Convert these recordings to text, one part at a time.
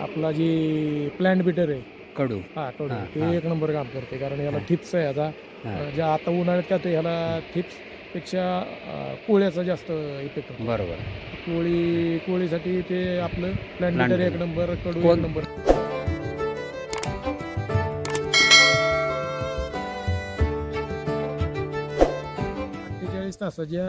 आपला जी प्लॅन्ट बिटर आहे. कडू. हा कडू. हा, हा. ते एक नंबर काम करते कारण याला हा. थिप्स आहे हा. अं, ज्या आता उन्हाळ्यात काय होतं ह्याला थिप्सपेक्षा अं, कोळ्याचा जास्त इफेक्ट होतो. बरोबर. कोळी कोळीसाठी ते आपलं प्लॅन्ट Plant बिटर एक bitter. नंबर कडू एक कोण- नंबर. अठ्ठेचाळीस तासाच्या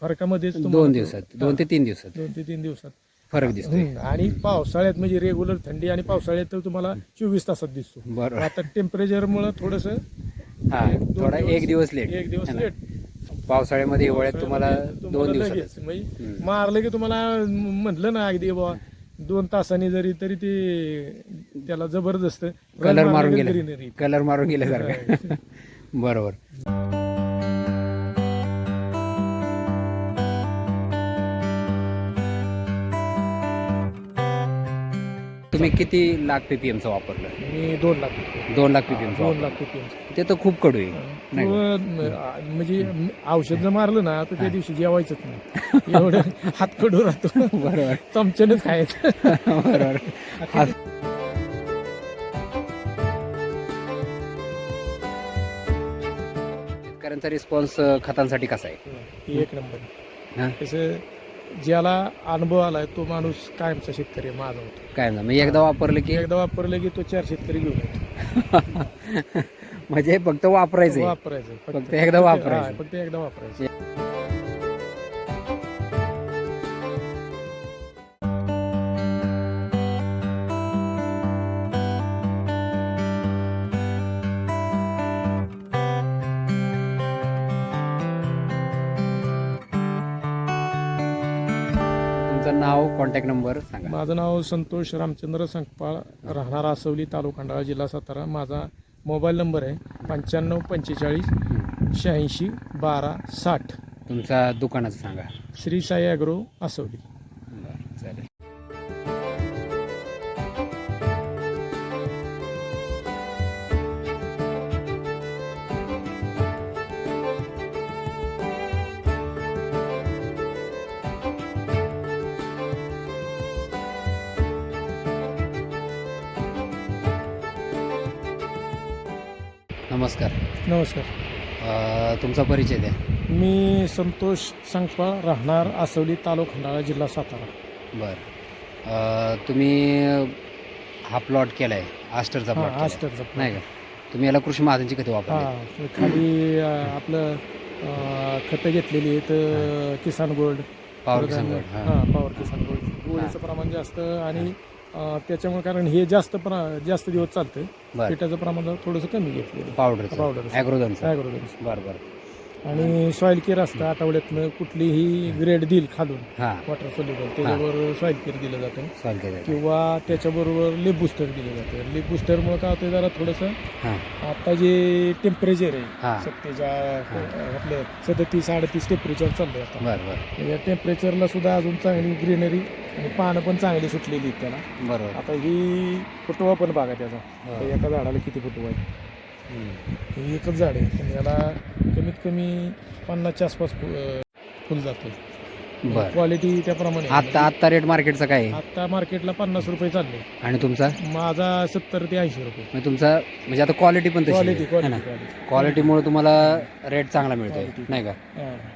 फरकामध्येच तुम्हाला दोन तो- दिवसात दोन ते तीन दिवसात. दोन ते तीन दिवसात. फरक हम्म, आणि पावसाळ्यात म्हणजे रेग्युलर थंडी आणि पावसाळ्यात तर तुम्हाला चोवीस तासात दिसतो. बरोबर. आता टेम्परेचर मुळे थोडस हा थोडा एक दिवस लेट एक दिवस? लेट पावसाळ्यामध्ये हिवाळ्यात तुम्हाला दोन दिवसात लगेच म्हणजे हम्म. मारलं की तुम्हाला म्हटलं ना अगदी बाबा दोन तासांनी जरी तरी ते त्याला जबरदस्त कलर मारून गेला. कलर मारून गेल्यासारखं बरोबर. तुम्ही किती लाख पीपीएम चं वापरलं? मी दोन लाख. दोन लाख पीपीएम चं दोन. लाख रुपये ते तर खूप कडू आहे. नाही का? म्हणजे औषध जर मारलं ना तर त्या दिवशी जेवायचंच नाही. एवढं हात कडू राहतो. बरोबर. चमच्यानेच खायचं. बरोबर. हा- शेतकऱ्यांचा रिस्पॉन्स खतांसाठी कसा आहे? एक नंबर. हा? कसं ज्याला अनुभव आलाय तो माणूस कायमचा शेतकरी माझा होतो. काय ना मी एकदा वापरलं की? एकदा वापरलं की तो चार शेतकरी घेऊन येतो. म्हणजे फक्त वापरायचं वापरायचं फक्त एकदा वापरायचं. हा, फक्त एकदा वापरायचं नाव कॉन्टॅक्ट नंबर सांगा. माझं नाव संतोष रामचंद्र संकपाळ राहणार आसवली तालुका खंडाळा जिल्हा सातारा. माझा मोबाईल नंबर आहे पंच्याण्णव पंचेचाळीस शहाऐंशी बारा साठ. तुमचा दुकानाचं सांगा. श्री साई ॲग्रो आसवली. नमस्कार. नमस्कार. अं, तुमचा परिचय द्या. मी संतोष संकपाळ राहणार आसवली तालुका खंडाळा जिल्हा सातारा. बर. अं, तुम्ही हा प्लॉट केलाय आस्टरचा हा प्लॉट आस्टरचा नाही का? तुम्ही याला कृषी महाजनची कधी हा वापरली खाली अं, आपलं अं, खतं घेतलेली आहेत अं, किसान गोल्ड. पॉवर कडधान्य. किसान गोल्ड, हा. हा पॉवर किसान गोल्ड. गोळीचं प्रमाण जास्त आणि त्याच्यामुळे कारण हे जास्त प्र- जास्त दिवस चालतं बर. पिठाचं प्रमाण जरा थोडंसं कमी घेतलेलं पावडरचं पावडर ॲग्रोदनचं ॲग्रोडन्स बरं बरं. आणि सॉईल केअर असतं आठवड्यातनं कुठलीही ग्रेड देईल खालून. हां. वॉटर सोल्युबल त्याच्यावर सॉईल केअर दिलं जातं. सॉल्व केलं किंवा त्याच्याबरोबर लिप बुस्टर दिलं जातं. लिप बुस्टरमुळे काय होतं जरा थोडंसं हां. आता जे टेम्परेचर आहे सत्तेच्या आपलं सदतीस अडतीस टेम्परेचर चाललंय आता. बरं बरं. या टेम्परेचरला सुद्धा अजून चांगली ग्रीनरी आणि पानं पण चांगली सुटलेली आहेत त्याला. बरोबर. आता ही फुटवा पण बघा त्याचा. तर एका झाडाला किती फुटवा आहे. हे एकच झाड आहे. पण याला कमीत कमी पन्नासच्या आसपास फु- फुल जाते बरं. क्वालिटी त्याप्रमाणे. आहे. आत्ता आत्ता रेट मार्केटचा काय आहे? आता मार्केटला पन्नास रुपये चालले. आणि तुमचा? माझा सत्तर ते ऐंशी रुपये. म्हणजे तुमचा म्हणजे आता क्वालिटी पण क्वालिटी क्वालिटी क्वालिटी क्वालिटीमुळे तुम्हाला रेट चांगला मिळतोय Quality. नाही का.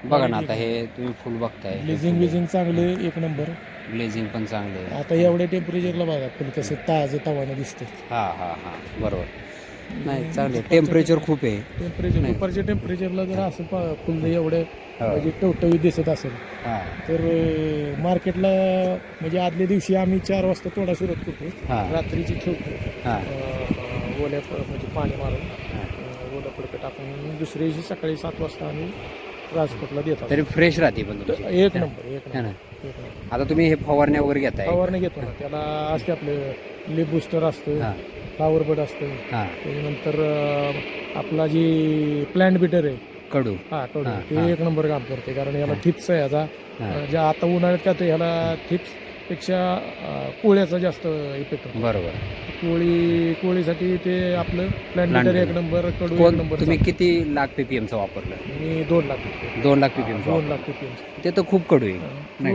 बघा ना आता हे तुम्ही फुल बघताय. ब्लेझिंग बिझिंग चांगले एक नंबर ब्लेझिंग पण चांगले. आता एवढ्या टेम्परेचरला बघा पण कसं ताजं तवानं दिसतं हा हा हा. बरोबर. नाही चांगले टेम्परेचर खूप आहे. टेम्परेचर नाही. दुपारच्या टेम्परेचरला जर असं पा- फुल एवढं हो. म्हणजे टवटवीत दिसत असेल हा. तर मार्केटला म्हणजे आदल्या दिवशी आम्ही चार वाजता तोडा सुरुवात करतो. रात्रीची ठेवतो हा. अं, ओल्या प- म्हणजे पाणी मारून. अं, ओलं पडकं टाकून दुसऱ्या दिवशी सकाळी सात वाजता आम्ही राजकोटला देतात तरी फ्रेश राहते पण तुमची. एक नंबर एक है नंबर ना एक नंबर. आता तुम्ही हे फवारण्या वगैरे घेताय. फवारणी घेतो ना त्याला असते आपलं लिप बुस्टर असतं हा. फ्लावर बड असतं. हा. त्याच्यानंतर अं, आपला जी प्लॅन्ट बिटर आहे. कडू. हा कडू. हा, ते हा. एक नंबर काम करते. कारण याला हा. थिप्स आहे याचा हा. ज्या आता उन्हाळ्यात काय होतं ह्याला थिप्स पेक्षा अं, कोळ्याचा जास्त इफेक्ट होतो बरोबर. कोळी कोळीसाठी ते आपलं Planter. एक नंबर कडू एक कोण? नंबर तुम्ही किती लाख पीपीएमचं वापरलं? मी दोन लाख रुपये. दोन लाख पीपीएमचं दोन लाख पीपीएम ते तर खूप कडू आहे. नाही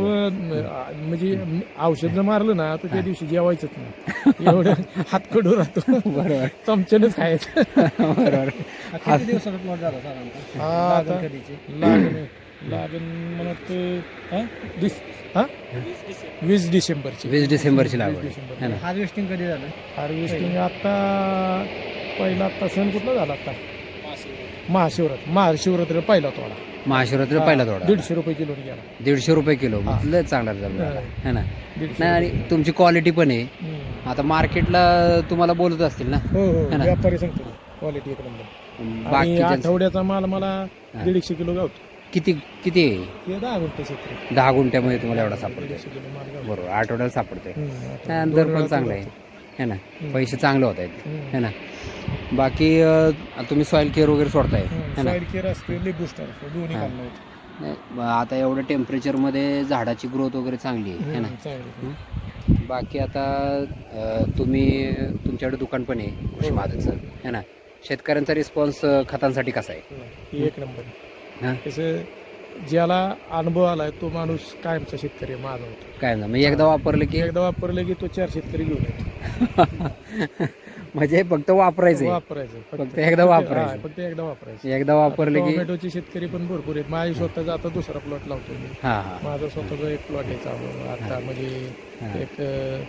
म्हणजे औषध जर मारलं ना तर त्या दिवशी जेवायचंच नाही. एवढं हात कडू राहतो. बरोबर. चमच्यानेच खायचं. बरोबर. किती दिवसाचा प्लॉट झाला साधारणतः? हा, आता- लागण कधीची? लागण लागण वाटतं हा? हा? वीस डिसेंबरची. वीस डिसेंबरची लागवड. डिसेंबर. है ना. हार्वेस्टिंग कधी झालं? हार्वेस्टिंग आता पहिला आता सण कुठला झाला आता? महाशिवरात्र. महाशिवरात्र. पहिला तोडा. महाशिवरात्री पहिला थोडा दीडशे रुपये किलो गेला दीडशे रुपये किलो. लय चांगला झाला हा. है ना. नाही आणि. तुमची क्वालिटी पण आहे. आता मार्केटला तुम्हाला बोलत असतील ना? हो हो. है ना? व्यापारी सांगतो क्वालिटी एक नंबर बाकी आठवड्याचा माल मला. दीडशे किलो गावतो. किती किती आहे हे दहा गुंठे क्षेत्र दहा गुंठ्यामध्ये तुम्हाला एवढा सापडतो. बरोबर आठवड्याला सापडतोय हम्म. आणि दर पण चांगला आहे. है ना. पैसे चांगले होत आहेत हम्म. है ना बाकी अं, तुम्ही सॉइल केअर वगैरे सोडताय हम्म, है ना साईड केअर असते लिप बुस्टर असतो दोन्ही. काढणं होतं. नाही, मग आता एवढं टेम्परेचरमध्ये झाडाची ग्रोथ वगैरे चांगली आहे है ना हम्म. बाकी आता अं, तुम्ही तुमच्याकडे दुकान पण आहे कृषी हो. मादकचं है ना शेतकऱ्यांचा रिस्पॉन्स खतांसाठी कसा आहे हम्म, ही एक नंबर हा. कसं ज्याला अनुभव आलाय तो माणूस कायमचा शेतकरी माझा होतो. काय ना म्हणजे एकदा वापरलं की? एकदा वापरलं की तो चार शेतकरी घेऊन येतो. म्हणजे फक्त वापरायचं वापरायचं फक्त एकदा वापरायचं. हा, फक्त एकदा वापरायचं एकदा वापरलं की टोमॅटोचे शेतकरी पण भरपूर आहेत. माझी स्वतःचा आता दुसरा प्लॉट लावतो मी. हा हा. माझा स्वतःचा एक प्लॉट आहे चालू. आता म्हणजे हा. एक अं,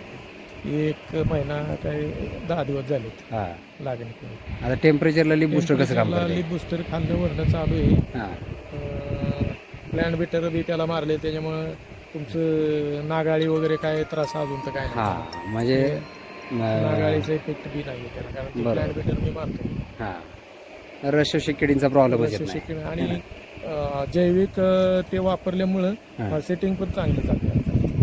एक महिना काय दहा दिवस झालेत हा. लागण करून. आता टेम्परेचरला लिप बुस्टर कसं काम करते? लिप बुस्टर खाल्लं वरणं चालू आहे. हा. प्लॅन बेटर बी त्याला मारले त्याच्यामुळं तुमचं नागाळी वगैरे काय त्रास अजून तर काय हा नाही म्हणजे अं, नागाळीचा इफेक्ट बी नाही त्याला कारण बरोबर. प्लॅन बेटर मी मारतो. हा. रश किडींचा प्रॉब्लेमच येत नाही. शिकणे आणि अं, जैविक अं, ते वापरल्यामुळं हा. सेटिंग पण चांगलं चालतं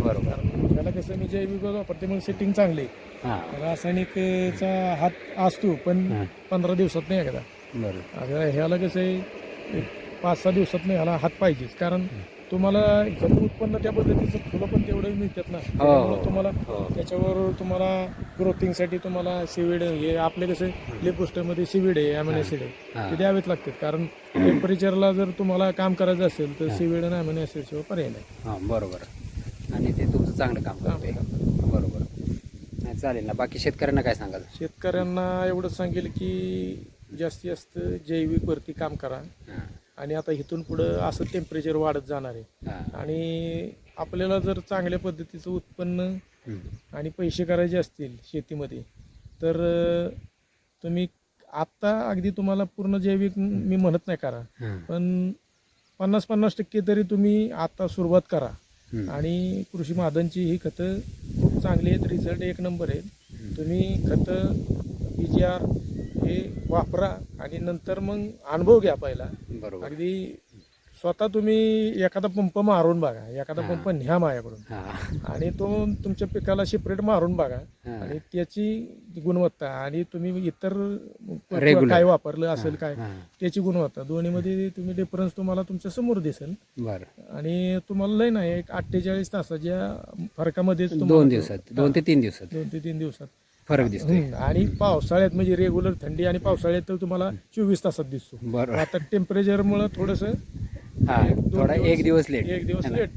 बरोबर. त्याला कसं मी जैविक वापरते मग सेटिंग चांगली. हा. रासायनिकचा हात असतो पण हा. पंधरा दिवसात नाही एकदा. बरोबर आता ह्याला कसं आहे एक पाच सहा दिवसात नाही ह्याला हात पाहिजेच. कारण तुम्हाला ह्याचं उत्पन्न त्या पद्धतीचं फुलं पण तेवढे मिळतात ना. त्यामुळं तुम्हाला हो. त्याच्यावर तुम्हाला ग्रोथिंगसाठी तुम्हाला सिविड हे आपले कसं लिपोस्टरमध्ये सिविड आहे अॅमिनो ऍसिड आहे. हा. ते द्यावेच लागतात. कारण टेम्परेचरला जर तुम्हाला काम करायचं असेल तर हा. सिविड आणि अॅमिनो ऍसिड शिवाय पर्याय नाही. हा बरोबर. तुमचं चांगलं काम करते बरोबर. नाही चालेल ना. बाकी शेतकऱ्यांना काय सांगाल? शेतकऱ्यांना एवढंच सांगेल की जास्तीत जास्त जैविकवरती काम करा. हा, आणि आता इथून पुढं असं टेम्परेचर वाढत जाणार आहे. हा, आणि आपल्याला जर चांगल्या पद्धतीचं उत्पन्न हम्म, आणि पैसे करायचे असतील शेतीमध्ये तर अं, तुम्ही आत्ता अगदी तुम्हाला पूर्ण जैविक मी म्हणत नाही करा. हा, पण पन्नास पन्नास टक्के तरी तुम्ही आता सुरुवात करा. आणि कृषी मादनची ही खतं खूप चांगली आहेत. रिझल्ट एक नंबर आहेत. तुम्ही खतं पी जी आर हे वापरा आणि नंतर मग अनुभव घ्या पहिला. बरोबर. अगदी स्वतः तुम्ही एखादा पंप मारून बघा एखादा हा. पंप न्या माझ्याकडून हा, आणि तो तुमच्या पिकाला सेपरेट मारून बघा. हा, आणि त्याची गुणवत्ता आणि तुम्ही इतर Regular. काय वापरलं असेल काय हा, त्याची गुणवत्ता. दोन्हीमध्ये तुम्ही डिफरन्स तुम्हाला तुमच्यासमोर दिसेल. बरं. आणि तुम्हाला लय नाही एक अठ्ठेचाळीस तासाच्या फरकामध्येच तुम्हाला दोन दिवसात दोन ते तीन दिवसात. दोन ते तीन दिवसात. फरक हम्म. आणि पावसाळ्यात म्हणजे रेग्युलर थंडी आणि पावसाळ्यात तर तुम्हाला चोवीस तासात दिसतो. बरोबर आता टेम्परेचर मुळे थोडस हा थोडा एक दिवस लेट एक दिवस? लेट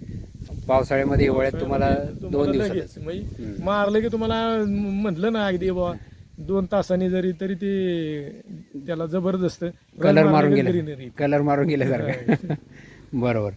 पावसाळ्यामध्ये हिवाळ्यात तुम्हाला दोन लगेच म्हणजे हम्म. मारलं की तुम्हाला म्हटलं ना अगदी बाबा दोन तासांनी जरी तरी ते त्याला जबरदस्त कलर मारून greenery गेले. कलर मारून गेल्यासारखं बरोबर